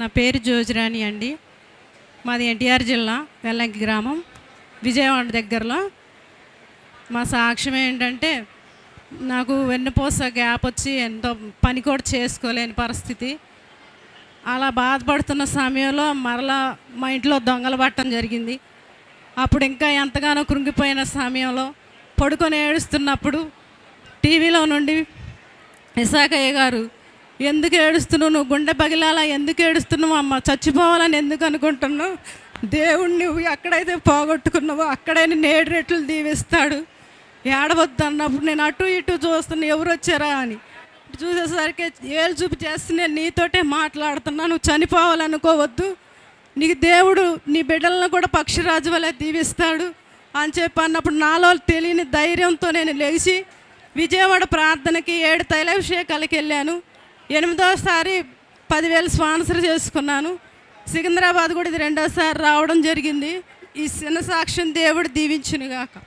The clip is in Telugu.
నా పేరు జోజిరాణి అండి. మాది ఎన్టీఆర్ జిల్లా వెల్లంకి గ్రామం. విజయవాడ దగ్గరలో. మా సాక్ష్యం ఏంటంటే నాకు వెన్నుపూస గ్యాప్ వచ్చి ఎంతో పని కూడా చేసుకోలేని పరిస్థితి. అలా బాధపడుతున్న సమయంలో మరలా మా ఇంట్లో దొంగలు పట్టడం జరిగింది. అప్పుడు ఇంకా ఎంతగానో కృంగిపోయిన సమయంలో పడుకొని ఏడుస్తున్నప్పుడు టీవీలో నుండి ఇసాకయ్య గారు ఎందుకు ఏడుస్తున్నావు? నువ్వు గుండె పగిలాలా? ఎందుకు ఏడుస్తున్నావు? అమ్మ చచ్చిపోవాలని ఎందుకు అనుకుంటున్నావు? దేవుణ్ణి నువ్వు ఎక్కడైతే పోగొట్టుకున్నావో అక్కడే నేడు రెట్లు దీవిస్తాడు. ఏడవద్దు అన్నప్పుడు నేను అటు ఇటు చూస్తున్నా ఎవరు వచ్చారా అని. చూసేసరికి ఏళ్ళు చూపు చేస్తే నేను నీతోటే మాట్లాడుతున్నా నువ్వు చనిపోవాలనుకోవద్దు. నీకు దేవుడు నీ బిడ్డలను కూడా పక్షిరాజు వలె దీవిస్తాడు అని చెప్పి అన్నప్పుడు నాలో తెలియని ధైర్యంతో నేను లేచి విజయవాడ ప్రార్థనకి ఏడు తైలాభిషేకాలకి వెళ్ళాను. ఎనిమిదోసారి పదివేలు స్పాన్సర్ చేసుకున్నాను. సికింద్రాబాద్ కూడా ఇది రెండోసారి రావడం జరిగింది. ఈ చిన్న సాక్ష్యం దేవుడు దీవించునుగాక.